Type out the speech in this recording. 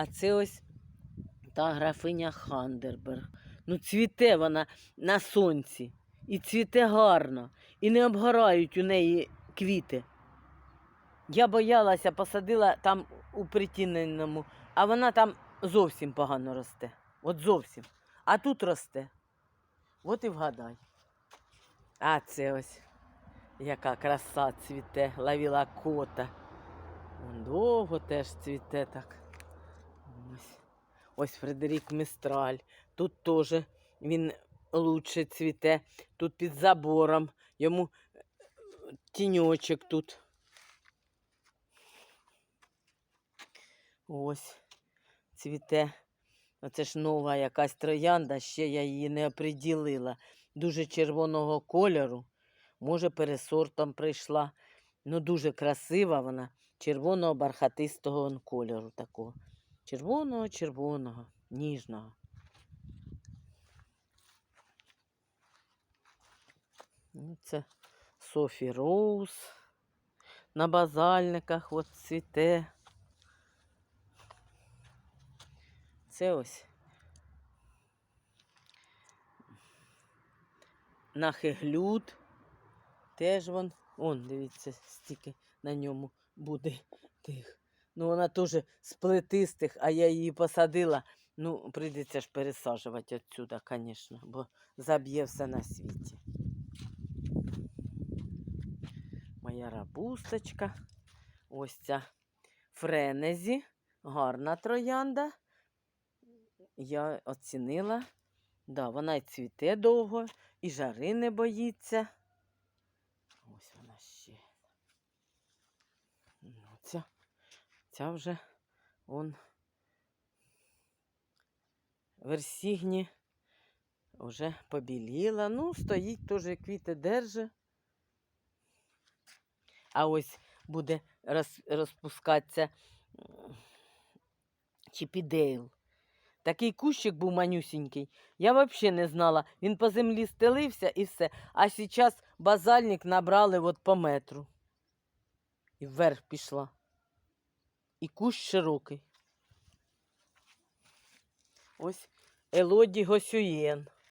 А це ось та графиня Хандерберг. Ну, цвіте вона на сонці. І цвіте гарно. І не обгорають у неї квіти. Я боялася, посадила там у притіненому, а вона там зовсім погано росте. От зовсім. А тут росте. От і вгадай. А це ось яка краса цвіте, лавіла кота. Довго теж цвіте так. Ось. Фредерік Містраль. Тут теж він лучше цвіте. Тут під забором. Йому е, тіньочок тут. Ось цвіте. Оце ж нова якась троянда, ще я її не оприділила. Дуже червоного кольору. Може, пересортом прийшла. Ну, дуже красива вона. Червоного бархатистого кольору такого. Червоного, червоного, ніжного. Це Софі Роуз. На базальниках от цвіте. Це ось. Нахиглюд. Теж вон. Он, дивіться, стільки на ньому буде тих. Ну, вона теж з плетистих, а я її посадила. Ну, прийдеться ж пересаджувати відсюди, звісно, бо заб'є все на світі. Моя рапусточка. Ось ця френезі. Гарна троянда. Я оцінила. Да, вона і цвіте довго, і жари не боїться. Ось вона ще. Ну, ця, ця вже он версігні вже побіліла. Ну, стоїть теж квіти держи. А ось буде роз, розпускатися чіпідейл. Такий кущик був манюсінький. Я взагалі не знала. Він по землі стелився і все. А зараз базальник набрали от по метру. І вверх пішла. І кущ широкий. Ось Елоді Госюєн.